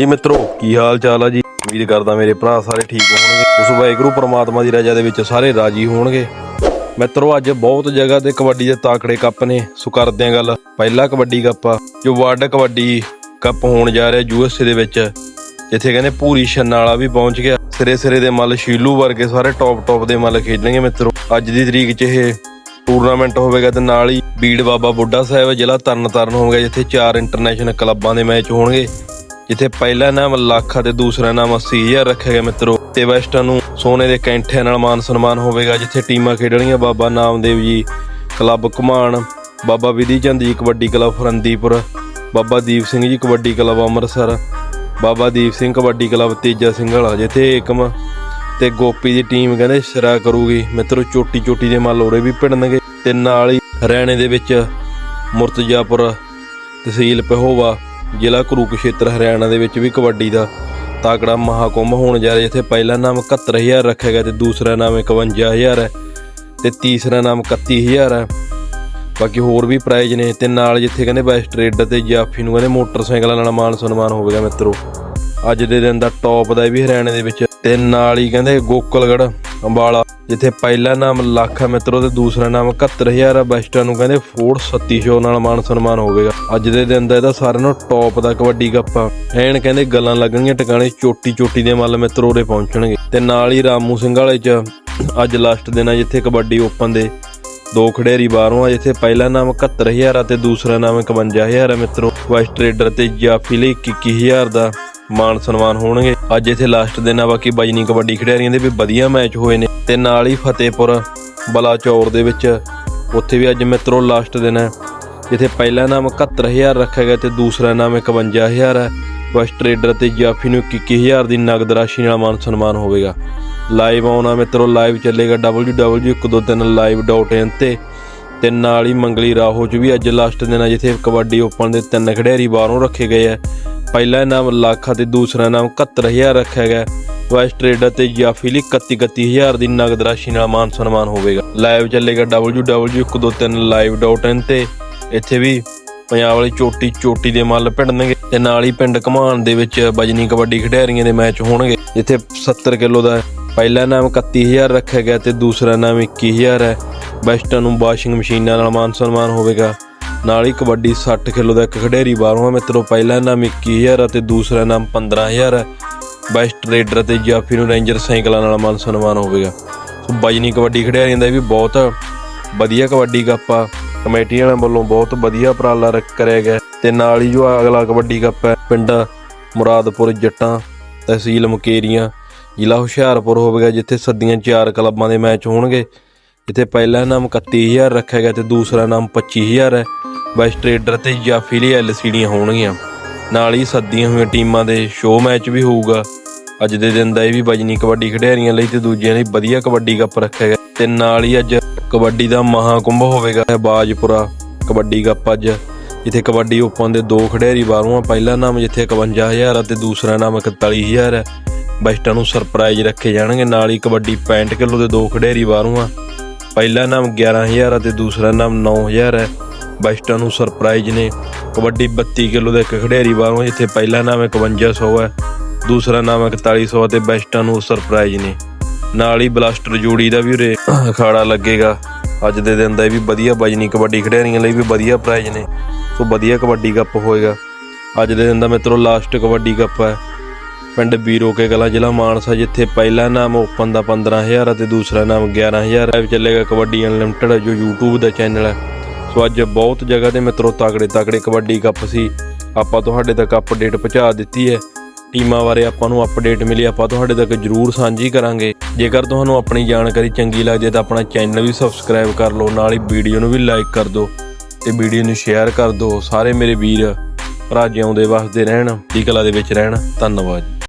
ਜੀ ਮਿੱਤਰੋ, ਕੀ ਹਾਲ ਚਾਲ ਆ ਜੀ? ਉਮੀਦ ਕਰਦਾ ਮੇਰੇ ਭਰਾ ਸਾਰੇ ਠੀਕ ਹੋਣਗੇ। ਉਸ ਵਾਹਿਗੁਰੂ ਪ੍ਰਮਾਤਮਾ ਦੀ ਰਜ਼ਾ ਦੇ ਵਿੱਚ ਸਾਰੇ ਰਾਜੀ ਹੋਣਗੇ। ਮਿੱਤਰੋ, ਅੱਜ ਬਹੁਤ ਜਗ੍ਹਾ ਤੇ ਕਬੱਡੀ ਦੇ ਤਾਕੜੇ ਕੱਪ ਨੇ। ਸੋ ਕਰਦੇ ਆਂ ਗੱਲ। ਪਹਿਲਾ ਕਬੱਡੀ ਕੱਪ ਆ, ਜੋ ਵਰਲਡ ਕਬੱਡੀ ਕੱਪ ਹੋਣ ਜਾ ਰਿਹਾ ਯੂਐਸਏ ਦੇ ਵਿੱਚ। ਜਿੱਥੇ ਕਹਿੰਦੇ ਪੂਰੀ ਛੰਨਾ ਵੀ ਪਹੁੰਚ ਗਿਆ। ਸਿਰੇ ਸਿਰੇ ਦੇ ਮੱਲ ਸ਼ੀਲੂ ਵਰਗੇ ਸਾਰੇ ਟੌਪ ਟੌਪ ਦੇ ਮੱਲ ਖੇਡਣਗੇ ਮਿੱਤਰੋ। ਅੱਜ ਦੀ ਤਰੀਕ 'ਚ ਇਹ ਟੂਰਨਾਮੈਂਟ ਹੋਵੇਗਾ ਤੇ ਨਾਲ ਹੀ ਬੀੜ ਬਾਬਾ ਬੁੱਢਾ ਸਾਹਿਬ ਜ਼ਿਲ੍ਹਾ ਤਰਨਤਾਰਨ ਹੋਵੇਗਾ, ਜਿੱਥੇ ਚਾਰ ਇੰਟਰਨੈਸ਼ਨਲ ਕਲੱਬਾਂ ਦੇ ਮੈਚ ਹੋਣਗੇ। ਜਿੱਥੇ ਪਹਿਲਾ ਨਾਮ ਲੱਖ ਅਤੇ ਦੂਸਰਾ ਨਾਮ 80000 ਰੱਖਿਆ ਗਿਆ ਮਿੱਤਰੋ। ਤੇ ਵੈਸਟਾਂ ਨੂੰ ਸੋਨੇ ਦੇ ਕੈਂਠਿਆਂ ਨਾਲ ਮਾਨ ਸਨਮਾਨ ਹੋਵੇਗਾ, ਜਿੱਥੇ ਟੀਮਾਂ ਖੇਡਣਗੀਆਂ ਬਾਬਾ ਨਾਮਦੇਵ ਜੀ, ਕਲੱਬ ਘੁਮਾਣ, Baba Vidhi Chand ji, kabaddi club Farandipur, Baba Deep Singh ji, kabaddi club Amritsar, Baba Deep Singh kabaddi club Teja Singh Wala ਜਿੱਥੇ ਏਕਮ ਤੇ ਗੋਪੀ ਦੀ ਟੀਮ ਕਹਿੰਦੇ ਸਿਰਾ ਕਰੂਗੀ। ਮਿੱਤਰੋ ਚੋਟੀ ਚੋਟੀ ਦੇ ਮੱਲ ਉਰੇ ਵੀ ਭਿੜਨਗੇ। ਤੇ ਨਾਲ ਹੀ ਹਰਿਆਣੇ ਦੇ ਵਿੱਚ ਮੁਰਤਜ਼ਾਪੁਰ, ਤਹਿਸੀਲ ਪਹੋਵਾ ਜ਼ਿਲ੍ਹਾ ਕੁਰੂਕਸ਼ੇਤਰ ਹਰਿਆਣਾ ਦੇ ਵਿੱਚ ਵੀ ਕਬੱਡੀ ਦਾ ਤਾਕੜਾ ਮਹਾਕੁੰਭ ਹੋਣ ਜਾ ਰਿਹਾ, ਜਿੱਥੇ ਪਹਿਲਾ ਨਾਮ 71000 ਰੱਖਿਆ ਗਿਆ ਤੇ ਦੂਸਰਾ ਨਾਮ 51000 ਹੈ ਤੇ ਤੀਸਰਾ ਨਾਮ 31000 ਹੈ। ਬਾਕੀ ਹੋਰ ਵੀ ਪ੍ਰਾਈਜ਼ ਨੇ ਤੇ ਨਾਲ ਜਿੱਥੇ ਕਹਿੰਦੇ ਬੈਸਟ ਰੇਡਰ ਤੇ ਜਾਫੀ ਨੂੰ ਕਹਿੰਦੇ ਮੋਟਰਸਾਈਕਲਾਂ ਨਾਲ ਮਾਨ ਸਨਮਾਨ ਹੋਵੇਗਾ ਮਿੱਤਰੋ। ਅੱਜ ਦੇ ਦਿਨ ਦਾ ਟੌਪ ਦਾ ਵੀ ਹਰਿਆਣੇ ਦੇ ਵਿੱਚ ਤੇ ਨਾਲ ਹੀ ਕਹਿੰਦੇ ਗੋਕਲਗੜ ਅੰਬਾਲਾ, ਜਿੱਥੇ ਪਹਿਲਾ ਨਾਮ ਲੱਖ ਹੈ ਮਿੱਤਰੋ ਤੇ ਦੂਸਰਾ ਨਾਮ 71000 ਹੈ ਬੈਸਟਾਂ ਨੂੰ ਕਹਿੰਦੇ ਫੋਰਡ 3700 ਨਾਲ ਮਾਨ ਸਨਮਾਨ ਹੋਵੇਗਾ। ਅੱਜ ਦੇ ਦਿਨ ਦਾ ਇਹਦਾ ਸਾਰਿਆਂ ਨੂੰ ਟੌਪ ਦਾ ਕਬੱਡੀ ਕੱਪ ਐਨ ਕਹਿੰਦੇ ਗੱਲਾਂ ਲੱਗਣਗੀਆਂ, ਟਿਕਾਣੇ ਚੋਟੀ ਚੋਟੀ ਦੇ ਮੱਲ ਮਿੱਤਰੋ ਉਰੇ ਪਹੁੰਚਣਗੇ। ਤੇ ਨਾਲ ਹੀ ਰਾਮੂ ਸਿੰਘ ਵਾਲੇ ਚ ਅੱਜ ਲਾਸਟ ਦਿਨ ਆ ਜਿੱਥੇ ਕਬੱਡੀ ਓਪਨ ਦੇ ਦੋ ਖਿਡਾਰੀ ਬਾਹਰੋਂ ਆ, ਜਿੱਥੇ ਪਹਿਲਾ ਨਾਮ 71000 ਆ ਤੇ ਦੂਸਰਾ ਨਾਮ 51000 ਹੈ ਮਿੱਤਰੋ। ਵਾਈਸ ਟ੍ਰੇਡਰ ਤੇ ਜਾਫੀ ਲਈ 21000 ਦਾ ਮਾਨ ਸਨਮਾਨ ਹੋਣਗੇ। ਅੱਜ ਇੱਥੇ ਲਾਸਟ ਦਿਨ ਆ, ਬਾਕੀ ਬਜਨੀ ਕਬੱਡੀ ਖਿਡਾਰੀਆਂ ਦੇ ਵੀ ਵਧੀਆ ਮੈਚ ਹੋਏ ਨੇ। ਤੇ ਨਾਲ ਹੀ ਫਤਿਹਪੁਰ, ਬਲਾਚੌਰ ਦੇ ਵਿੱਚ, ਉੱਥੇ ਵੀ ਅੱਜ ਮਿੱਤਰੋ ਲਾਸਟ ਦਿਨ ਹੈ। ਜਿੱਥੇ ਪਹਿਲਾ ਨਾਮ 71000 ਰੱਖਿਆ ਗਿਆ ਤੇ ਦੂਸਰਾ ਨਾਮ 51000 ਹੈ। ਬਸ ਟ੍ਰੇਡਰ ਤੇ ਜਾਫੀ ਨੂੰ 21000 ਦੀ ਨਗਦ ਰਾਸ਼ੀ ਨਾਲ ਮਾਨ ਸਨਮਾਨ ਹੋਵੇਗਾ। ਲਾਈਵ ਆਉਣਾ ਮਿੱਤਰੋ ਲਾਈਵ ਚੱਲੇਗਾ www.123live.in ਤੇ। ਤੇ ਨਾਲ ਹੀ ਮੰਗਲੀ ਰਾਹੋ ਚ ਵੀ ਅੱਜ ਲਾਸਟ ਦਿਨ ਆ, ਜਿੱਥੇ ਕਬੱਡੀ ਓਪਨ ਦੇ ਤਿੰਨ ਖਿਡਾਰੀ ਬਾਹਰੋਂ ਰੱਖੇ ਗਏ ਆ। ਪਹਿਲਾ ਇਨਾਮ ਲੱਖ ਅਤੇ ਦੂਸਰਾ ਇਨਾਮ 71000 ਰੱਖਿਆ ਗਿਆ। ਵਾਈਸ ਟ੍ਰੇਡਰ ਤੇ ਜਾਫੀ ਲਈ 31 31000 ਦੀ ਨਗਦ ਰਾਸ਼ੀ ਨਾਲ ਮਾਨ ਸਨਮਾਨ ਹੋਵੇਗਾ। ਲਾਈਵ ਚੱਲੇਗਾ www.123live.in ਤੇ। ਇੱਥੇ ਵੀ ਪੰਜਾਬ ਵਾਲੀ ਚੋਟੀ ਚੋਟੀ ਦੇ ਮੱਲ ਭਿੜਨਗੇ ਤੇ ਨਾਲ ਹੀ ਪਿੰਡ ਘਮਾਣ ਦੇ ਵਿੱਚ ਬਜਨੀ ਕਬੱਡੀ ਖਿਡਾਰੀਆਂ ਦੇ ਮੈਚ ਹੋਣਗੇ, ਜਿੱਥੇ 70 ਕਿਲੋ ਦਾ ਪਹਿਲਾ ਇਨਾਮ 31000 ਰੱਖਿਆ ਗਿਆ ਤੇ ਦੂਸਰਾ ਇਨਾਮ 21000 ਹੈ। ਬੈਸਟਾਂ ਨੂੰ ਵਾਸ਼ਿੰਗ ਮਸ਼ੀਨਾਂ ਨਾਲ ਮਾਨ ਸਨਮਾਨ ਹੋਵੇਗਾ। ਨਾਲ ਹੀ ਕਬੱਡੀ 60 ਕਿਲੋ ਦਾ ਇੱਕ ਖਿਡਾਰੀ ਬਾਹਰੋਂ ਹੈ ਮਿੱਤਰੋ ਪਹਿਲਾ ਇਨਾਮ 21000 ਅਤੇ ਦੂਸਰਾ ਇਨਾਮ 15000 ਹੈ ਬੈਸਟ ਰੇਡਰ ਤੇ ਜਾਫੀ ਨੂੰ ਰੇਂਜਰ ਸਾਈਕਲਾਂ ਨਾਲ ਮਾਨ ਸਨਮਾਨ ਹੋਵੇਗਾ। ਸੋ ਬਜਨੀ ਕਬੱਡੀ ਖਿਡਾਰੀਆਂ ਦਾ ਵੀ ਬਹੁਤ ਵਧੀਆ ਕਬੱਡੀ ਕੱਪ ਆ। ਕਮੇਟੀ ਵਾਲਿਆਂ ਵੱਲੋਂ ਬਹੁਤ ਵਧੀਆ ਉਪਰਾਲਾ ਰੱਖ ਕਰਿਆ ਗਿਆ। ਤੇ ਨਾਲ ਹੀ ਜੋ ਅਗਲਾ ਕਬੱਡੀ ਕੱਪ ਹੈ, ਪਿੰਡ ਮੁਰਾਦਪੁਰ ਜੱਟਾਂ, ਤਹਿਸੀਲ ਮੁਕੇਰੀਆਂ, ਜ਼ਿਲ੍ਹਾ ਹੁਸ਼ਿਆਰਪੁਰ ਹੋਵੇਗਾ, ਜਿੱਥੇ ਸੱਦੀਆਂ ਚਾਰ ਕਲੱਬਾਂ ਦੇ ਮੈਚ ਹੋਣਗੇ। ਜਿੱਥੇ ਪਹਿਲਾ ਇਨਾਮ 31000 ਰੱਖਿਆ ਗਿਆ ਤੇ ਦੂਸਰਾ ਇਨਾਮ 25000 ਹੈ। ਬੈਸਟ ਟ੍ਰੇਡਰ ਤੇ ਜਾਫੀ ਐਲਸੀਡੀਆਂ ਹੋਣਗੀਆਂ। ਨਾਲ ਹੀ ਸੱਦੀਆਂ ਹੋਈਆਂ ਟੀਮਾਂ ਦੇ ਸ਼ੋਅ ਮੈਚ ਵੀ ਹੋਊਗਾ। ਅੱਜ ਦੇ ਦਿਨ ਦਾ ਇਹ ਵੀ ਬਜਨੀ ਕਬੱਡੀ ਖਿਡਾਰੀਆਂ ਲਈ ਤੇ ਦੂਜਿਆਂ ਲਈ ਵਧੀਆ ਕਬੱਡੀ ਕੱਪ ਰੱਖਿਆ ਗਿਆ। ਤੇ ਨਾਲ ਹੀ ਅੱਜ ਕਬੱਡੀ ਦਾ ਮਹਾਕੁੰਭ ਹੋਵੇਗਾ ਬਾਜਪੁਰਾ। ਕਬੱਡੀ ਕੱਪ ਅੱਜ, ਜਿੱਥੇ ਕਬੱਡੀ ਓਪਨ ਦੇ ਦੋ ਖਿਡਾਰੀ ਬਾਹਰੋਂ ਆ। ਪਹਿਲਾ ਨਾਮ ਜਿੱਥੇ 51000 ਅਤੇ ਦੂਸਰਾ ਨਾਮ 41000 ਹੈ ਬੈਸਟਾਂ ਨੂੰ ਸਰਪ੍ਰਾਈਜ਼ ਰੱਖੇ ਜਾਣਗੇ। ਨਾਲ ਹੀ ਕਬੱਡੀ 65 ਕਿਲੋ ਦੇ ਦੋ ਖਿਡਾਰੀ ਬਾਹਰੋਂ ਆ। ਪਹਿਲਾ ਨਾਮ 11000 ਅਤੇ ਦੂਸਰਾ ਨਾਮ 9000 ਹੈ ਬੈਸਟਾਂ ਨੂੰ ਸਰਪ੍ਰਾਈਜ਼ ਨੇ। ਕਬੱਡੀ 32 ਕਿਲੋ ਦੇ ਇੱਕ ਖਿਡਾਰੀ ਬਾਹਰੋਂ ਜਿੱਥੇ ਪਹਿਲਾ ਨਾਮ 5100 ਹੈ, ਦੂਸਰਾ ਨਾਮ 4100 ਅਤੇ ਬੈਸਟਾਂ ਨੂੰ ਸਰਪ੍ਰਾਈਜ਼ ਨੇ। ਨਾਲ ਹੀ ਬਲਾਸਟਰ ਜੋੜੀ ਦਾ ਵੀ ਉਰੇ ਅਖਾੜਾ ਲੱਗੇਗਾ। ਅੱਜ ਦੇ ਦਿਨ ਦਾ ਇਹ ਵੀ ਵਧੀਆ ਬਜਨੀ ਕਬੱਡੀ ਖਿਡਾਰੀਆਂ ਲਈ ਵੀ ਵਧੀਆ ਪ੍ਰਾਈਜ਼ ਨੇ। ਸੋ ਵਧੀਆ ਕਬੱਡੀ ਕੱਪ ਹੋਏਗਾ। ਅੱਜ ਦੇ ਦਿਨ ਦਾ ਮਿੱਤਰੋ ਲਾਸਟ ਕਬੱਡੀ ਕੱਪ ਹੈ। ਪਿੰਡ ਬੀਰੋਕੇ ਕਲਾ ਜ਼ਿਲ੍ਹਾ ਮਾਨਸਾ, ਜਿੱਥੇ ਪਹਿਲਾ ਨਾਮ ਓਪਨ ਦਾ 15000 ਅਤੇ ਦੂਸਰਾ ਨਾਮ 11000 ਹੈ। ਚੱਲੇਗਾ ਕਬੱਡੀ ਅਨਲਿਮਟਿਡ ਜੋ YouTube ਦਾ ਚੈਨਲ ਹੈ। ਸੋ ਅੱਜ ਬਹੁਤ ਜਗ੍ਹਾ ਤੇ ਮਿੱਤਰੋ ਤਾਕੜੇ ਤਾਕੜੇ ਕਬੱਡੀ ਕੱਪ ਸੀ। ਆਪਾਂ ਤੁਹਾਡੇ ਤੱਕ ਅਪਡੇਟ ਪਹੁੰਚਾ ਦਿੱਤੀ ਹੈ। ਟੀਮਾਂ ਬਾਰੇ ਆਪਾਂ ਨੂੰ ਅਪਡੇਟ ਮਿਲੀ, ਆਪਾਂ ਤੁਹਾਡੇ ਤੱਕ ਜਰੂਰ ਸਾਂਝੀ ਕਰਾਂਗੇ। ਜੇਕਰ ਤੁਹਾਨੂੰ ਆਪਣੀ ਜਾਣਕਾਰੀ ਚੰਗੀ ਲੱਗਦੀ ਹੈ ਤਾਂ ਆਪਣਾ ਚੈਨਲ ਵੀ ਸਬਸਕ੍ਰਾਈਬ ਕਰ ਲਓ, ਨਾਲ ਹੀ ਵੀਡੀਓ ਨੂੰ ਵੀ ਲਾਈਕ ਕਰ ਦਿਓ ਤੇ ਵੀਡੀਓ ਨੂੰ ਸ਼ੇਅਰ ਕਰ ਦਿਓ। ਸਾਰੇ ਮੇਰੇ ਵੀਰ ਭਰਾ ਜਿਉਂਦੇ ਵਸਦੇ ਰਹਿਣ ਦੀ ਕਲਾ ਦੇ ਵਿੱਚ ਰਹਿਣ। ਧੰਨਵਾਦ